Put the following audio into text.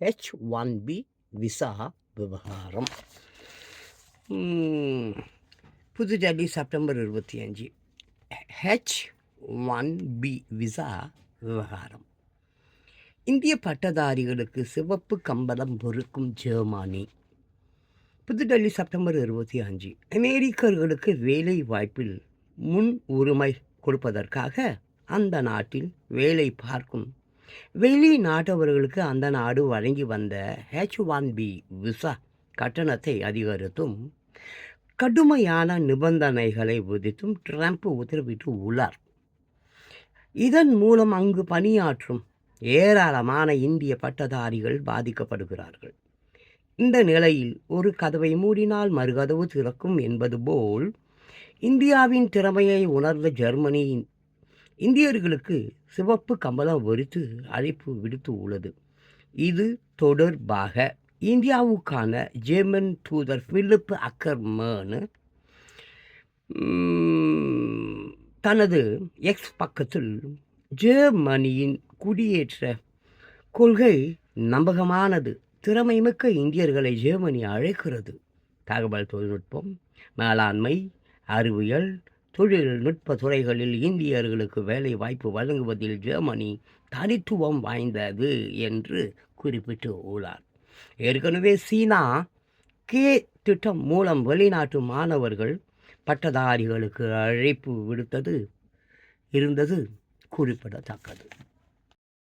H one B visa விவகாரம். புதுடெல்லி September இருபத்தி அஞ்சு. ஹெச் ஒன் பி விசா விவகாரம். இந்திய பட்டதாரிகளுக்கு சிவப்பு கம்பளம் பொறுக்கும் ஜெர்மனி. புதுடெல்லி செப்டம்பர் இருபத்தி அஞ்சு. அமெரிக்கர்களுக்கு வேலை வாய்ப்பில் முன் உரிமை கொடுப்பதற்காக அந்த நாட்டில் வேலை பார்க்கும் வெளிநாட்டவர்களுக்கு அந்த நாடு வழங்கி வந்த ஹெச் ஒன் பி விசா கட்டணத்தை அதிகரித்தும் கடுமையான நிபந்தனைகளை விதித்தும் ட்ரம்ப் உத்தரவிட்டு உள்ளார். இதன் மூலம் அங்கு பணியாற்றும் ஏராளமான இந்திய பட்டதாரிகள் பாதிக்கப்படுகிறார்கள். இந்த நிலையில் ஒரு கதவை மூடினால் மறுகதவு திறக்கும் என்பது போல் இந்தியாவின் திறமையை உணர்ந்த ஜெர்மனியின் இந்தியர்களுக்கு சிவப்பு கம்பளம் விரித்து அழைப்பு விடுத்து உள்ளது. இது தொடர்பாக இந்தியாவுக்கான ஜெர்மன் தூதர் பிலிப் அக்கர்மனு தனது எக்ஸ் பக்கத்தில் ஜெர்மனியின் குடியேற்ற கொள்கை நம்பகமானது திறமைமிக்க இந்தியர்களை ஜெர்மனி அழைக்கிறது. தகவல் தொழில்நுட்பம் மேலாண்மை அறிவியல் தொழில்நுட்ப துறைகளில் இந்தியர்களுக்கு வேலை வாய்ப்பு வழங்குவதில் ஜெர்மனி தனித்துவம் வாய்ந்தது என்று குறிப்பிட்டு உள்ளார் ஏற்கனவே சீனா கே திட்டம் மூலம் வெளிநாட்டு மாணவர்கள் பட்டதாரிகளுக்கு அழைப்பு விடுத்தது இருந்தது குறிப்பிடத்தக்கது.